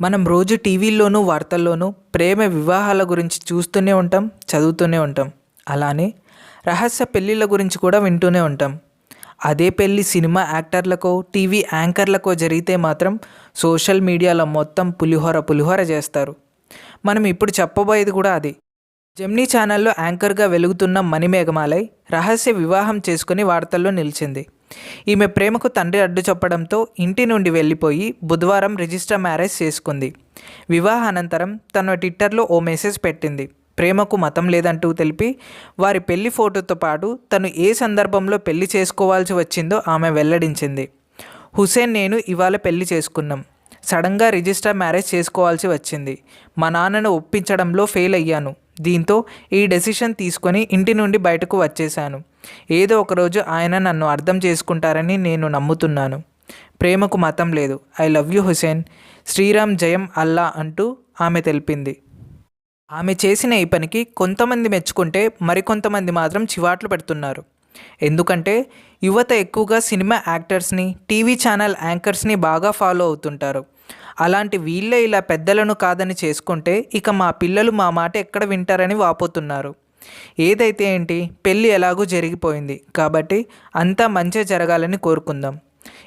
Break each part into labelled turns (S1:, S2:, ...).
S1: మనం రోజు టీవీల్లోనూ వార్తల్లోనూ ప్రేమ వివాహాల గురించి చూస్తూనే ఉంటాం చదువుతూనే ఉంటాం. అలానే రహస్య పెళ్ళిళ్ళ గురించి కూడా వింటూనే ఉంటాం. అదే పెళ్ళి సినిమా యాక్టర్లకో టీవీ యాంకర్లకో జరిగితే మాత్రం సోషల్ మీడియాలో మొత్తం పులిహోర పులిహోర చేస్తారు. మనం ఇప్పుడు చెప్పబోయేది కూడా అది. జెమ్నీ ఛానల్లో యాంకర్గా వెలుగుతున్న మణిమేఘమాలై రహస్య వివాహం చేసుకుని వార్తల్లో నిలిచింది. ఈమె ప్రేమకు తండ్రి అడ్డు చెప్పడంతో ఇంటి నుండి వెళ్ళిపోయి బుధవారం రిజిస్టర్ మ్యారేజ్ చేసుకుంది. వివాహానంతరం తన ట్విట్టర్లో ఓ మెసేజ్ పెట్టింది. ప్రేమకు మతం లేదంటూ తెలిపి వారి పెళ్ళి ఫోటోతో పాటు తను ఏ సందర్భంలో పెళ్ళి చేసుకోవాల్సి వచ్చిందో ఆమె వెల్లడించింది. హుసేన్ నేను ఇవాళ పెళ్ళి చేసుకున్నాం. సడన్గా రిజిస్టర్ మ్యారేజ్ చేసుకోవాల్సి వచ్చింది. మా నాన్నను ఒప్పించడంలో ఫెయిల్ అయ్యాను. దీంతో ఈ డెసిషన్ తీసుకొని ఇంటి నుండి బయటకు వచ్చేశాను. ఏదో ఒకరోజు ఆయన నన్ను అర్థం చేసుకుంటారని నేను నమ్ముతున్నాను. ప్రేమకు మతం లేదు. I love you Hussain Sriram జయం అల్లా అంటూ ఆమె తెలిపింది. ఆమె చేసిన ఈ పనికి కొంతమంది మెచ్చుకుంటే మరికొంతమంది మాత్రం చివాట్లు పెడుతున్నారు. ఎందుకంటే యువత ఎక్కువగా సినిమా యాక్టర్స్ని టీవీ ఛానల్ యాంకర్స్ని బాగా ఫాలో అవుతుంటారు. అలాంటి వీళ్ళే ఇలా పెద్దలను కాదని చేసుకుంటే ఇక మా పిల్లలు మా మాట ఎక్కడ వింటారని వాపోతున్నారు. ఏదైతే ఏంటి పెళ్ళి ఎలాగూ జరిగిపోయింది. కాబట్టి అంతా మంచి జరగాలని కోరుకుందాం.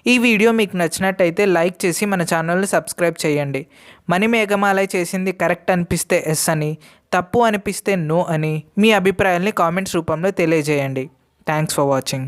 S1: ఈ వీడియో మీకు నచ్చినట్టయితే లైక్ చేసి మన ఛానల్ని సబ్స్క్రైబ్ చేయండి. మణి మేఘమాలయ చేసింది కరెక్ట్ అనిపిస్తే ఎస్ అని తప్పు అనిపిస్తే నో అని మీ అభిప్రాయాల్ని కామెంట్స్ రూపంలో తెలియజేయండి. Thanks for watching.